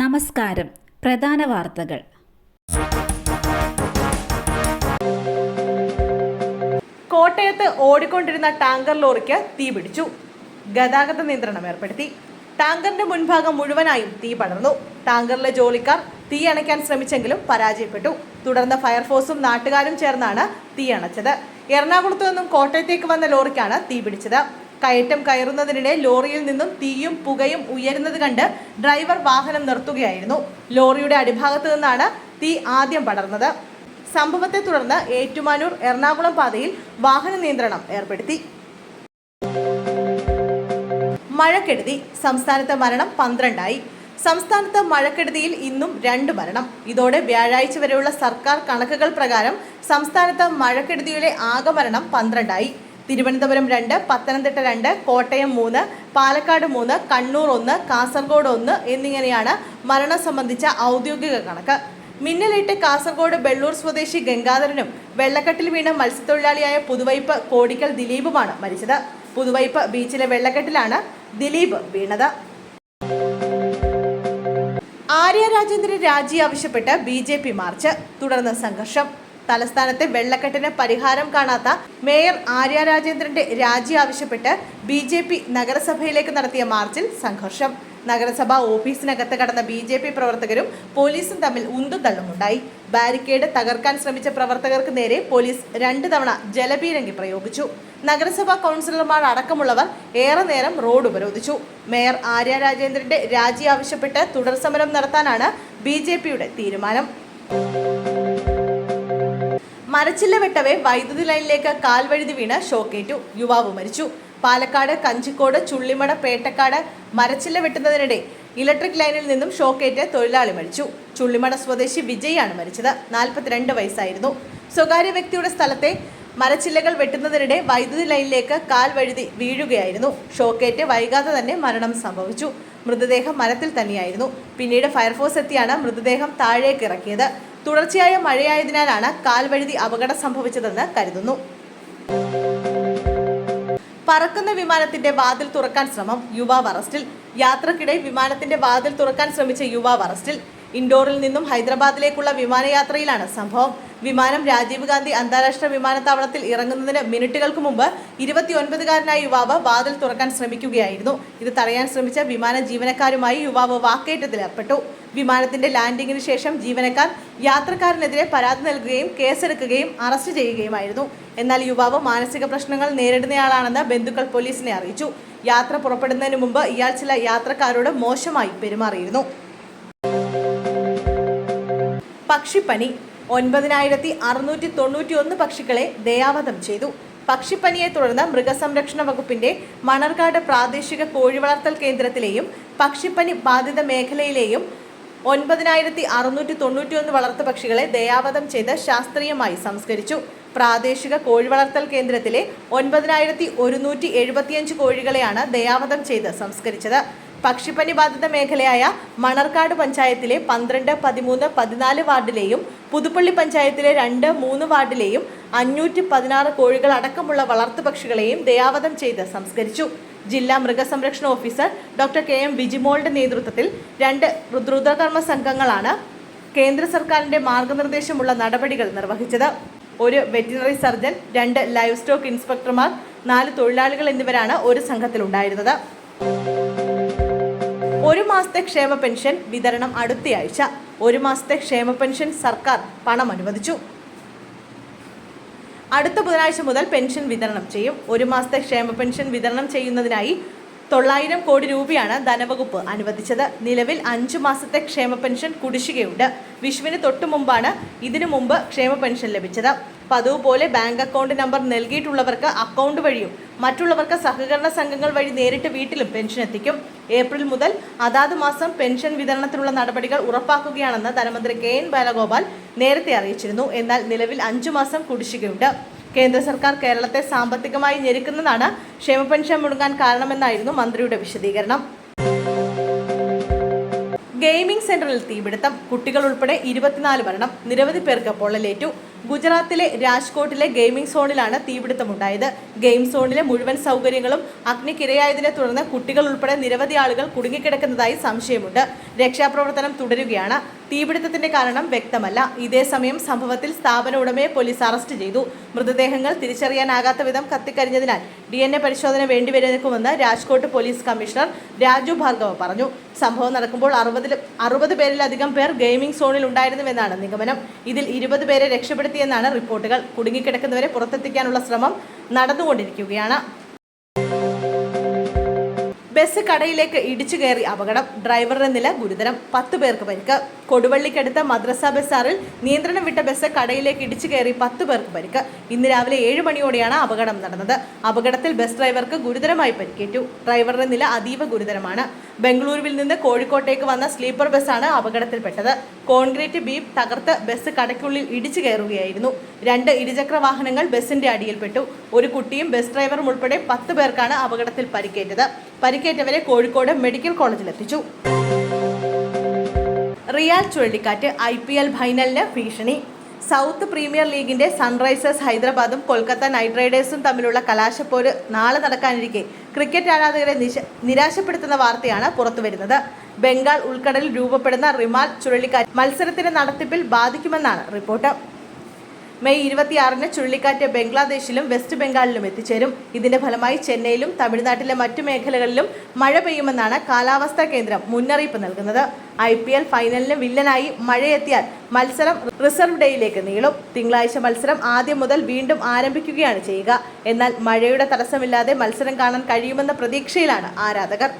നമസ്കാരം. പ്രധാന വാർത്തകൾ. കോട്ടയത്ത് ഓടിക്കൊണ്ടിരുന്ന ടാങ്കർ ലോറിക്ക് തീപിടിച്ചു ഗതാഗത നിയന്ത്രണം ഏർപ്പെടുത്തി. ടാങ്കറിന്റെ മുൻഭാഗം മുഴുവനായും തീ പടർന്നു. ടാങ്കറിലെ ജോലിക്കാർ തീ അണയ്ക്കാൻ ശ്രമിച്ചെങ്കിലും പരാജയപ്പെട്ടു. തുടർന്ന് ഫയർഫോഴ്സും നാട്ടുകാരും ചേർന്നാണ് തീ അണച്ചത്. എറണാകുളത്തു നിന്നും കോട്ടയത്തേക്ക് വന്ന ലോറിക്കാണ് തീ പിടിച്ചത്. കയറ്റം കയറുന്നതിനിടെ ലോറിയിൽ നിന്നും തീയും പുകയും ഉയരുന്നത് കണ്ട് ഡ്രൈവർ വാഹനം നിർത്തുകയായിരുന്നു. ലോറിയുടെ അടിഭാഗത്തു നിന്നാണ് തീ ആദ്യം പടർന്നത്. സംഭവത്തെ തുടർന്ന് ഏറ്റുമാനൂർ എറണാകുളം പാതയിൽ വാഹന നിയന്ത്രണം ഏർപ്പെടുത്തി. മഴക്കെടുതി. സംസ്ഥാനത്തെ മരണം പന്ത്രണ്ടായി. സംസ്ഥാനത്ത് മഴക്കെടുതിയിൽ ഇന്നും രണ്ട് മരണം. ഇതോടെ വ്യാഴാഴ്ച വരെയുള്ള സർക്കാർ കണക്കുകൾ പ്രകാരം സംസ്ഥാനത്ത് മഴക്കെടുതിയുടെ ആകെ മരണം പന്ത്രണ്ടായി. തിരുവനന്തപുരം രണ്ട് പത്തനംതിട്ട രണ്ട് കോട്ടയം മൂന്ന് പാലക്കാട് മൂന്ന് കണ്ണൂർ ഒന്ന് കാസർഗോഡ് ഒന്ന് എന്നിങ്ങനെയാണ് മരണം സംബന്ധിച്ച ഔദ്യോഗിക കണക്ക്. മിന്നലേറ്റ് കാസർഗോഡ് ബെള്ളൂർ സ്വദേശി ഗംഗാധരനും വെള്ളക്കെട്ടിൽ വീണ മത്സ്യത്തൊഴിലാളിയായ പുതുവൈപ്പ് കോടിക്കൽ ദിലീപുമാണ് മരിച്ചത്. പുതുവൈപ്പ് ബീച്ചിലെ വെള്ളക്കെട്ടിലാണ് ദിലീപ് വീണത്. ആര്യ രാജേന്ദ്രൻ രാജി ആവശ്യപ്പെട്ട് ബി ജെ പി മാർച്ച് തുടർന്ന് സംഘർഷം. തലസ്ഥാനത്തെ വെള്ളക്കെട്ടിന് പരിഹാരം കാണാത്ത മേയർ ആര്യ രാജേന്ദ്രന്റെ രാജി ആവശ്യപ്പെട്ട് ബി ജെ പി നഗരസഭയിലേക്ക് നടത്തിയ മാർച്ചിൽ സംഘർഷം. നഗരസഭ ഓഫീസിനകത്ത് കടന്ന ബി ജെ പി പ്രവർത്തകരും പോലീസും തമ്മിൽ ഉന്തും തള്ളുമുണ്ടായി ബാരിക്കേഡ് തകർക്കാൻ ശ്രമിച്ച പ്രവർത്തകർക്ക് നേരെ പോലീസ് രണ്ടു തവണ ജലപീരങ്കി പ്രയോഗിച്ചു. നഗരസഭാ കൗൺസിലർമാർ അടക്കമുള്ളവർ ഏറെ നേരം റോഡ് ഉപരോധിച്ചു. മേയർ ആര്യ രാജേന്ദ്രന്റെ രാജി ആവശ്യപ്പെട്ട് തുടർ സമരം നടത്താനാണ് ബി തീരുമാനം. മരച്ചില്ല വെട്ടവേ വൈദ്യുതി ലൈനിലേക്ക് കാൽവഴുതി വീണ് ഷോക്കേറ്റു. യുവാവ് മരിച്ചു. പാലക്കാട് കഞ്ചിക്കോട് ചുള്ളിമട പേട്ടക്കാട് മരച്ചില്ല വെട്ടുന്നതിനിടെ ഇലക്ട്രിക് ലൈനിൽ നിന്നും ഷോക്കേറ്റ് തൊഴിലാളി മരിച്ചു. ചുള്ളിമട സ്വദേശി വിജയാണ് മരിച്ചത്. നാൽപ്പത്തിരണ്ട് വയസ്സായിരുന്നു. സ്വകാര്യ വ്യക്തിയുടെ സ്ഥലത്തെ മരച്ചില്ലകൾ വെട്ടുന്നതിനിടെ വൈദ്യുതി ലൈനിലേക്ക് കാൽ വഴുതി വീഴുകയായിരുന്നു. ഷോക്കേറ്റ് വൈകാതെ തന്നെ മരണം സംഭവിച്ചു. മൃതദേഹം മരത്തിൽ തന്നെയായിരുന്നു. പിന്നീട് ഫയർഫോഴ്സ് എത്തിയാണ് മൃതദേഹം താഴേക്ക് ഇറക്കിയത്. തുടർച്ചയായ മഴയായതിനാലാണ് കാൽവഴുതി അപകടം സംഭവിച്ചതെന്ന് കരുതുന്നു. പറക്കുന്ന വിമാനത്തിന്റെ വാതിൽ തുറക്കാൻ ശ്രമം യുവാവ് അറസ്റ്റിൽ. യാത്രക്കിടെ വിമാനത്തിന്റെ വാതിൽ തുറക്കാൻ ശ്രമിച്ച യുവാവ് അറസ്റ്റിൽ. ഇൻഡോറിൽ നിന്നും ഹൈദരാബാദിലേക്കുള്ള വിമാനയാത്രയിലാണ് സംഭവം. വിമാനം രാജീവ് ഗാന്ധി അന്താരാഷ്ട്ര വിമാനത്താവളത്തിൽ ഇറങ്ങുന്നതിന് മിനിറ്റുകൾക്ക് മുമ്പ് ഇരുപത്തിയൊൻപതുകാരനായ യുവാവ് വാതിൽ തുറക്കാൻ ശ്രമിക്കുകയായിരുന്നു. ഇത് തടയാൻ ശ്രമിച്ച വിമാന ജീവനക്കാരുമായി യുവാവ് വാക്കേറ്റത്തിലേർപ്പെട്ടു. വിമാനത്തിന്റെ ലാൻഡിങ്ങിന് ശേഷം ജീവനക്കാർ യാത്രക്കാരനെതിരെ പരാതി നൽകുകയും കേസെടുക്കുകയും അറസ്റ്റ് ചെയ്യുകയുമായിരുന്നു. എന്നാൽ യുവാവ് മാനസിക പ്രശ്നങ്ങൾ നേരിടുന്നയാളാണെന്ന് ബന്ധുക്കൾ പോലീസിനെ അറിയിച്ചു. യാത്ര പുറപ്പെടുന്നതിന് മുമ്പ് ഇയാൾ ചില യാത്രക്കാരോട് മോശമായി പെരുമാറിയിരുന്നു. പക്ഷിപ്പനി ഒൻപതിനായിരത്തി അറുന്നൂറ്റി തൊണ്ണൂറ്റി ഒന്ന് പക്ഷികളെ ദയാവധം ചെയ്തു. പക്ഷിപ്പനിയെ തുടർന്ന് മൃഗസംരക്ഷണ വകുപ്പിന്റെ മണർകാട് പ്രാദേശിക കോഴി വളർത്തൽ കേന്ദ്രത്തിലെയും പക്ഷിപ്പനി ബാധിത മേഖലയിലെയും ഒൻപതിനായിരത്തി അറുന്നൂറ്റി തൊണ്ണൂറ്റി ഒന്ന് വളർത്തു പക്ഷികളെ ദയാവധം ചെയ്ത് ശാസ്ത്രീയമായി സംസ്കരിച്ചു. പ്രാദേശിക കോഴി വളർത്തൽ കേന്ദ്രത്തിലെ ഒൻപതിനായിരത്തി ഒരുന്നൂറ്റി എഴുപത്തിയഞ്ച് കോഴികളെയാണ് ദയാവധം ചെയ്ത് സംസ്കരിച്ചത്. പക്ഷിപ്പനി ബാധിത മേഖലയായ മണർക്കാട് പഞ്ചായത്തിലെ പന്ത്രണ്ട് പതിമൂന്ന് പതിനാല് വാർഡിലെയും പുതുപ്പള്ളി പഞ്ചായത്തിലെ രണ്ട് മൂന്ന് വാർഡിലെയും അഞ്ഞൂറ്റി പതിനാറ് കോഴികൾ അടക്കമുള്ള വളർത്തുപക്ഷികളെയും ദയാവധം ചെയ്ത് സംസ്കരിച്ചു. ജില്ലാ മൃഗസംരക്ഷണ ഓഫീസർ ഡോക്ടർ കെ എം വിജിമോളുടെ നേതൃത്വത്തിൽ രണ്ട് ദ്രുതകർമ്മ സംഘങ്ങളാണ് കേന്ദ്ര സർക്കാരിന്റെ മാർഗനിർദ്ദേശമുള്ള നടപടികൾ നിർവഹിച്ചത്. ഒരു വെറ്റിനറി സർജൻ രണ്ട് ലൈവ് സ്റ്റോക്ക് ഇൻസ്പെക്ടർമാർ നാല് തൊഴിലാളികൾ എന്നിവരാണ് ഒരു സംഘത്തിലുണ്ടായിരുന്നത്. ഒരു മാസത്തെ ക്ഷേമ പെൻഷൻ വിതരണം അടുത്തയാഴ്ച ഒരു മാസത്തെ ക്ഷേമ പെൻഷൻ സർക്കാർ പണം അനുവദിച്ചു. അടുത്ത ബുധനാഴ്ച മുതൽ പെൻഷൻ വിതരണം ചെയ്യും. ഒരു മാസത്തെ ക്ഷേമ പെൻഷൻ വിതരണം ചെയ്യുന്നതിനായി തൊള്ളായിരം കോടി രൂപയാണ് ധനവകുപ്പ് അനുവദിച്ചത്. നിലവിൽ അഞ്ചു മാസത്തെ ക്ഷേമ പെൻഷൻ കുടിശ്ശികയുണ്ട്. വിഷുവിന് തൊട്ടു മുമ്പാണ് ഇതിനു മുമ്പ് ക്ഷേമ പെൻഷൻ ലഭിച്ചത്. പതിവ് പോലെ ബാങ്ക് അക്കൗണ്ട് നമ്പർ നൽകിയിട്ടുള്ളവർക്ക് അക്കൗണ്ട് വഴിയും മറ്റുള്ളവർക്ക് സഹകരണ സംഘങ്ങൾ വഴി നേരിട്ട് വീട്ടിലും പെൻഷൻ എത്തിക്കും. ഏപ്രിൽ മുതൽ അതാത് മാസം പെൻഷൻ വിതരണത്തിനുള്ള നടപടികൾ ഉറപ്പാക്കുകയാണെന്ന് ധനമന്ത്രി കെ എൻ ബാലഗോപാൽ നേരത്തെ അറിയിച്ചിരുന്നു. എന്നാൽ നിലവിൽ അഞ്ചു മാസം കുടിശ്ശികയുണ്ട്. കേന്ദ്ര സർക്കാർ കേരളത്തെ സാമ്പത്തികമായി ഞെരുക്കുന്നതാണ്. ക്ഷേമ പെൻഷൻ മുടങ്ങാൻ കാരണമെന്നായിരുന്നു മന്ത്രിയുടെ വിശദീകരണം. ഗെയിമിംഗ് സെന്ററിൽ തീപിടുത്തം. കുട്ടികൾ ഉൾപ്പെടെ ഇരുപത്തിനാല് മരണം. നിരവധി പേർക്ക് പൊള്ളലേറ്റു. ഗുജറാത്തിലെ രാജ്കോട്ടിലെ ഗെയിമിംഗ് സോണിലാണ് തീപിടുത്തമുണ്ടായത്. ഗെയിം സോണിലെ മുഴുവൻ സൗകര്യങ്ങളും അഗ്നിക്കിരയായതിനെ തുടർന്ന് കുട്ടികൾ ഉൾപ്പെടെ നിരവധി ആളുകൾ കുടുങ്ങിക്കിടക്കുന്നതായി സംശയമുണ്ട്. രക്ഷാപ്രവർത്തനം തുടരുകയാണ്. തീപിടുത്തത്തിന്റെ കാരണം വ്യക്തമല്ല. ഇതേസമയം സംഭവത്തിൽ സ്ഥാപന ഉടമയെ പോലീസ് അറസ്റ്റ് ചെയ്തു. മൃതദേഹങ്ങൾ തിരിച്ചറിയാനാകാത്ത വിധം കത്തിക്കരിഞ്ഞതിനാൽ ഡി എൻ എ പരിശോധന വേണ്ടിവരുന്നേക്കുമെന്ന് രാജ്കോട്ട് പോലീസ് കമ്മീഷണർ രാജു ഭാർഗവ പറഞ്ഞു. സംഭവം നടക്കുമ്പോൾ അറുപതിൽ അറുപത് പേരിലധികം പേർ ഗെയിമിംഗ് സോണിൽ ഉണ്ടായിരുന്നുവെന്നാണ് നിഗമനം. ഇതിൽ ഇരുപത് പേരെ രക്ഷപ്പെടുത്തിയെന്നാണ് റിപ്പോർട്ടുകൾ. കുടുങ്ങിക്കിടക്കുന്നവരെ പുറത്തെത്തിക്കാനുള്ള ശ്രമം നടന്നുകൊണ്ടിരിക്കുകയാണ്. ബസ് കടയിലേക്ക് ഇടിച്ചു കയറി അപകടം. ഡ്രൈവറുടെ നില ഗുരുതരം. പത്ത് പേർക്ക് പരിക്ക്. കൊടുവള്ളിക്കടുത്ത മദ്രസ ബസാറിൽ നിയന്ത്രണം വിട്ട ബസ് കടയിലേക്ക് ഇടിച്ചു കയറി പത്ത് പേർക്ക് പരിക്ക്. ഇന്ന് രാവിലെ ഏഴ് മണിയോടെയാണ് അപകടം നടന്നത്. അപകടത്തിൽ ബസ് ഡ്രൈവർക്ക് ഗുരുതരമായി പരിക്കേറ്റു. ഡ്രൈവറുടെ നില അതീവ ഗുരുതരമാണ്. ബംഗളൂരുവിൽ നിന്ന് കോഴിക്കോട്ടേക്ക് വന്ന സ്ലീപ്പർ ബസ്സാണ് അപകടത്തിൽപ്പെട്ടത്. കോൺക്രീറ്റ് ബീപ്പ് തകർത്ത് ബസ് കടയ്ക്കുള്ളിൽ ഇടിച്ചു കയറുകയായിരുന്നു. രണ്ട് ഇരുചക്ര വാഹനങ്ങൾ ബസിന്റെ അടിയിൽപ്പെട്ടു. ഒരു കുട്ടിയും ബസ് ഡ്രൈവറും ഉൾപ്പെടെ പത്ത് പേർക്കാണ് അപകടത്തിൽ പരിക്കേറ്റത്. പരിക്കേറ്റവരെ കോഴിക്കോട് മെഡിക്കൽ കോളേജിലെത്തിച്ചു. റിയാൽ ചുഴലിക്കാറ്റ് ഐ പി എൽ ഫൈനലിന് ഭീഷണി. സൗത്ത് പ്രീമിയർ ലീഗിന്റെ സൺറൈസേഴ്സ് ഹൈദരാബാദും കൊൽക്കത്ത നൈറ്റ് റൈഡേഴ്സും തമ്മിലുള്ള കലാശപ്പോര് നാളെ നടക്കാനിരിക്കെ. ക്രിക്കറ്റ് ആരാധകരെ നിരാശപ്പെടുത്തുന്ന വാർത്തയാണ് പുറത്തുവരുന്നത്. ബംഗാൾ ഉൾക്കടലിൽ രൂപപ്പെടുന്ന റിമാൽ ചുഴലിക്കാറ്റ് മത്സരത്തിന്റെ നടത്തിപ്പിൽ ബാധിക്കുമെന്നാണ് റിപ്പോർട്ട്. മെയ് ഇരുപത്തിയാറിന് ചുഴലിക്കാറ്റ് ബംഗ്ലാദേശിലും വെസ്റ്റ് ബംഗാളിലും എത്തിച്ചേരും. ഇതിന്റെ ഫലമായി ചെന്നൈയിലും തമിഴ്നാട്ടിലെ മറ്റു മേഖലകളിലും മഴ പെയ്യുമെന്നാണ് കാലാവസ്ഥാ കേന്ദ്രം മുന്നറിയിപ്പ് നൽകുന്നത്. ഐ പി എൽ ഫൈനലിന് വില്ലനായി മഴയെത്തിയാൽ മത്സരം റിസർവ് ഡേയിലേക്ക് നീളും. തിങ്കളാഴ്ച മത്സരം ആദ്യം മുതൽ വീണ്ടും ആരംഭിക്കുകയാണ് ചെയ്യുക. എന്നാൽ മഴയുടെ തടസ്സമില്ലാതെ മത്സരം കാണാൻ കഴിയുമെന്ന പ്രതീക്ഷയിലാണ് ആരാധകർ.